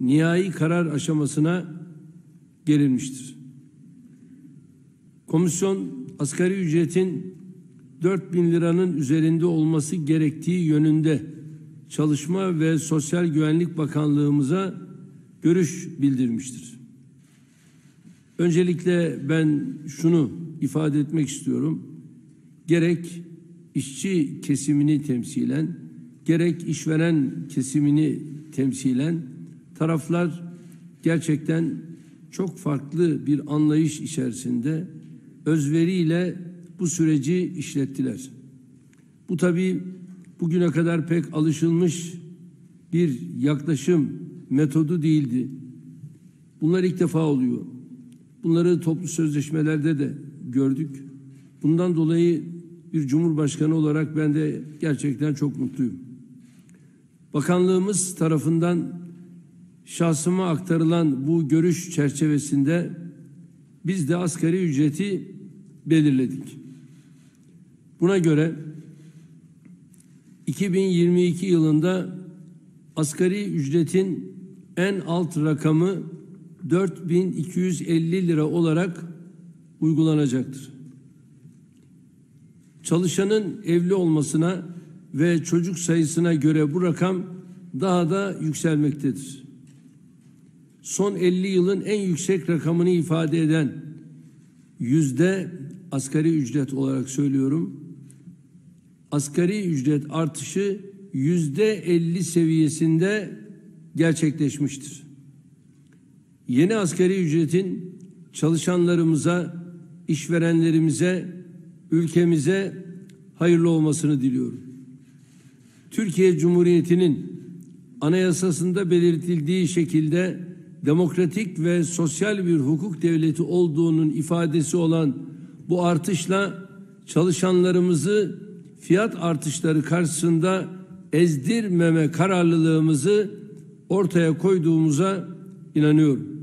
nihai karar aşamasına gelinmiştir. Komisyon asgari ücretin 4 bin liranın üzerinde olması gerektiği yönünde Çalışma ve Sosyal Güvenlik Bakanlığımıza görüş bildirmiştir. Öncelikle ben şunu ifade etmek istiyorum. Gerek işçi kesimini temsilen, gerek işveren kesimini temsilen taraflar gerçekten çok farklı bir anlayış içerisinde özveriyle bu süreci işlettiler. Bu tabii bugüne kadar pek alışılmış bir yaklaşım metodu değildi. Bunlar ilk defa oluyor. Bunları toplu sözleşmelerde de gördük. Bundan dolayı bir cumhurbaşkanı olarak ben de gerçekten çok mutluyum. Bakanlığımız tarafından şahsıma aktarılan bu görüş çerçevesinde biz de asgari ücreti belirledik. Buna göre 2022 yılında asgari ücretin en alt rakamı 4250 lira olarak uygulanacaktır. Çalışanın evli olmasına ve çocuk sayısına göre bu rakam daha da yükselmektedir. Son 50 yılın en yüksek rakamını ifade eden yüzde asgari ücret olarak söylüyorum. Asgari ücret artışı yüzde 50 seviyesinde gerçekleşmiştir. Yeni asgari ücretin çalışanlarımıza, işverenlerimize, ülkemize hayırlı olmasını diliyorum. Türkiye Cumhuriyeti'nin anayasasında belirtildiği şekilde demokratik ve sosyal bir hukuk devleti olduğunun ifadesi olan bu artışla çalışanlarımızı fiyat artışları karşısında ezdirmeme kararlılığımızı ortaya koyduğumuza inanıyorum.